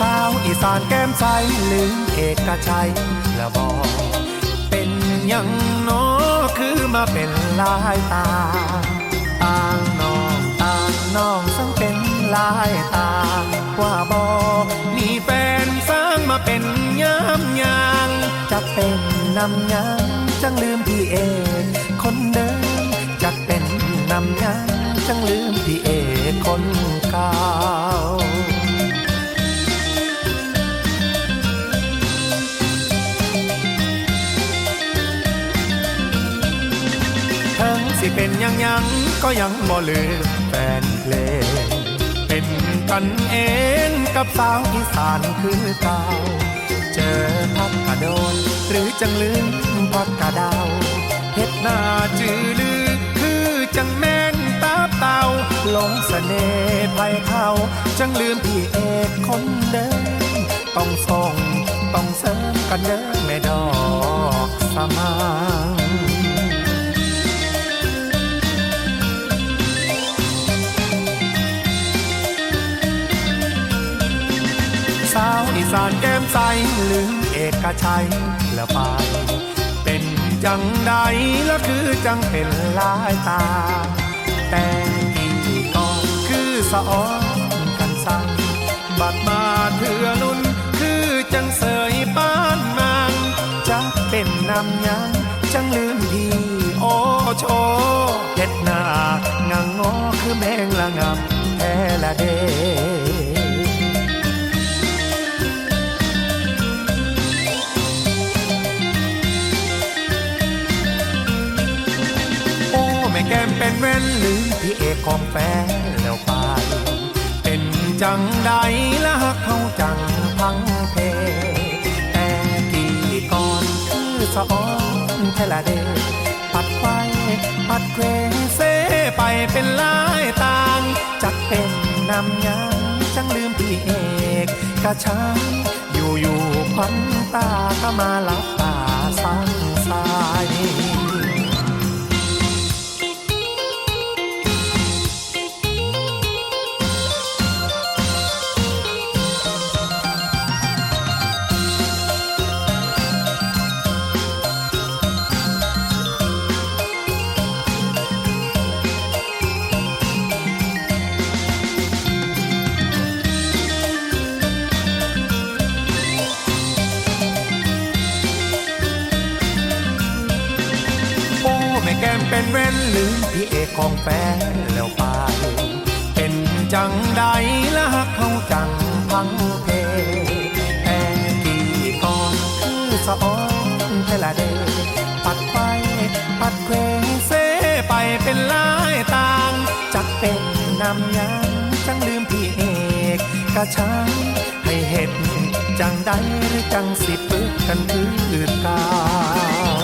สาวอีสานแก้มใสลืมเอกชัยละบอกเป็นยังเนอคือมาเป็นลายตาต่างน้องต่างน้องสังเป็นลายตาว่าบอมีแฟนสร้างมาเป็นยามยางจะเป็นนำยางจังลืมพี่เอกคนเดิมจะเป็นนำยางจังลืมพี่เอกคนเก่า สิเป็นยังยังก็ยังบ่ลืมแฟนเพลง เป็นกันเองกับสาวอีสานคือเก่าเจอพักกระโดนหรือจังลืมพักกระดาวเฮ็ดหน้าจือลือ คือจังแม่นตาเต่าหลงเสน่ห์ไพเขาจังลืมพี่เอกคนเดิมต้องส่งต้องเสริมกันเด้อแม่ดอกสมาง สานแก้มใสลืมเอกชัยล้วไป เป็นจังใดแล้วคือจังเป็นลายตา แต่กี่ก่อนคือสะออนกันสั่งบัดมาเถื่อนุ่นคือจังเสยป้านมันจะเป็นนำยังจังลืมพี่โอโชเฮ็ดหน้างางงอคือแมงละงับแท้ละเด แม่แก้มเป็นแว่นลืมพี่เอกของแฟนแล้วไป เป็นจังใดละหักเขาจังพังเพแต่กี่ก่อนคือสะออนเทละเดปัดไฟปัดเควเซไปเป็นลายต่าง จักเป็นนำยังจังลืมพี่เอกกะช้างอยู่อยู่ๆควันตาก็มาลับตาสังสาย ก้มเป็นแว่นลืมพี่เอกของแฟนแล้วไป เป็นจังใดละหักเขาจังพังเพแต่กี่ก่อนคือสะออนเทละเด ปัดไปปัดเควเซไปเป็นลายต่าง จักเป็นนำยังจังลืมพี่เอกกะช้างให้เห็ดจังใดหรือจังสิปึกกันคือเก่า